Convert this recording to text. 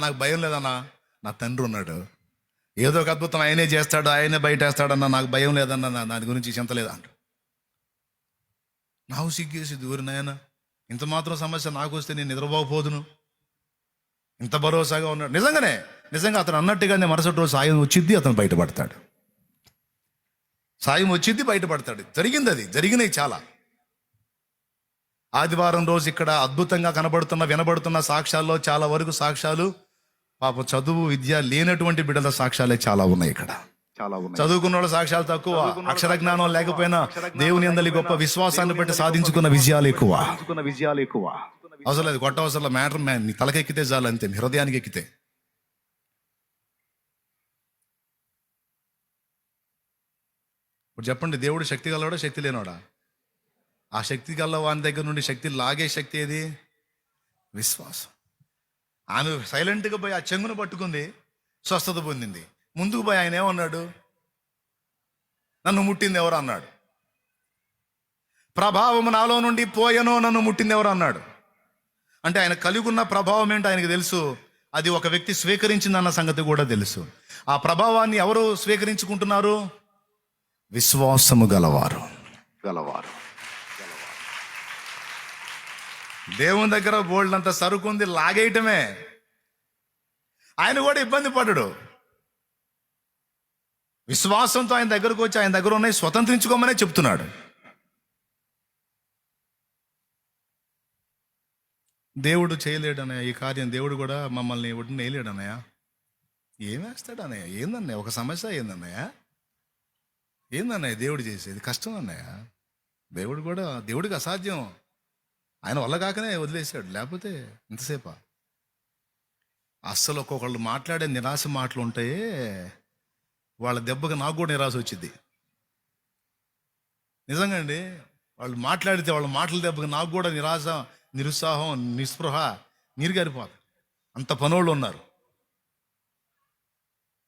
నాకు భయం లేదన్నా నా తండ్రి ఉన్నాడు. ఏదో ఒక అద్భుతం ఆయనే చేస్తాడు ఆయనే బయటేస్తాడన్న నాకు భయం లేదన్న దాని గురించి చింత లేదంట నాకు సిగ్గేసి దూరి నాయన? ఇంత మాత్రం సమస్య నాకు వస్తే నేను నిద్రపోకపోదును. ఇంత భరోసాగా ఉన్నాడు. నిజంగానే నిజంగా అతను అన్నట్టుగానే మరుసటి రోజు సాయం వచ్చిద్ది అతను బయటపడతాడు. సాయం వచ్చిద్ది బయటపడతాడు. జరిగింది అది. జరిగినాయి చాలా. ఆదివారం రోజు ఇక్కడ అద్భుతంగా కనబడుతున్న వినబడుతున్న సాక్ష్యాల్లో చాలా వరకు సాక్ష్యాలు పాప చదువు విద్య లేనటువంటి బిడ్డల సాక్ష్యాలే చాలా ఉన్నాయి ఇక్కడ. చాలా ఉన్నాయి. చదువుకున్న వాళ్ళ సాక్ష్యాలు తక్కువ అక్షర జ్ఞానం లేకపోయినా దేవుని అందరి గొప్ప విశ్వాసాన్ని బట్టి సాధించుకున్న విజయాలు ఎక్కువ. విజయాలు ఎక్కువ. అవసరం లేదు కొట్ట అవసరం మ్యాటర్ మ్యాన్ నీ తలకెక్కితే చాలు అంతే మీ హృదయానికి ఎక్కితే. ఇప్పుడు చెప్పండి దేవుడు శక్తి గలవాడా శక్తి లేనోడా ఆ శక్తి గల వాని దగ్గర నుండి శక్తి లాగే శక్తి ఏది? విశ్వాసం. ఆమె సైలెంట్గా పోయి ఆ చెంగును పట్టుకుంది స్వస్థత పొందింది. ముందుకు పోయి ఆయన ఏమన్నాడు? నన్ను ముట్టింది ఎవరు? అన్నాడు. ప్రభావం నాలో నుండి పోయనో నన్ను ముట్టింది ఎవరు? అన్నాడు. అంటే ఆయన కలిగి ఉన్న ప్రభావం ఏంటో ఆయనకు తెలుసు. అది ఒక వ్యక్తి స్వీకరించిందన్న సంగతి కూడా తెలుసు. ఆ ప్రభావాన్ని ఎవరు స్వీకరించుకుంటున్నారు? విశ్వాసము గలవారు. గలవారు. దేవుని దగ్గర బోల్డ్ అంత సరుకుంది లాగేయటమే. ఆయన కూడా ఇబ్బంది పడడు విశ్వాసంతో ఆయన దగ్గరకు వచ్చి ఆయన దగ్గర ఉన్నాయి స్వతంత్రించుకోమనే చెప్తున్నాడు. దేవుడు చేయలేడనయ్య ఈ కార్యం దేవుడు కూడా మమ్మల్ని ఒడ్డున వేయలేడన్నయ్య. ఏం వేస్తాడు అన్నయ్య ఏందన్నయ్య? ఒక సమస్య ఏందన్నయ్య? ఏందన్నయ్య? దేవుడు చేసేది కష్టం అన్నయ్య. దేవుడు కూడా దేవుడికి అసాధ్యం. ఆయన వల్ల కాకనే వదిలేశాడు. లేకపోతే ఇంతసేపా? అస్సలు ఒక్కొక్కళ్ళు మాట్లాడే నిరాశ మాటలు ఉంటాయే వాళ్ళ దెబ్బకి నాకు కూడా నిరాశ వచ్చింది నిజంగా అండి వాళ్ళు మాట్లాడితే వాళ్ళ మాటల దెబ్బకి నాకు కూడా నిరాశ నిరుత్సాహం నిస్పృహ నీరుగారిపోదు అంత పనోళ్ళు ఉన్నారు.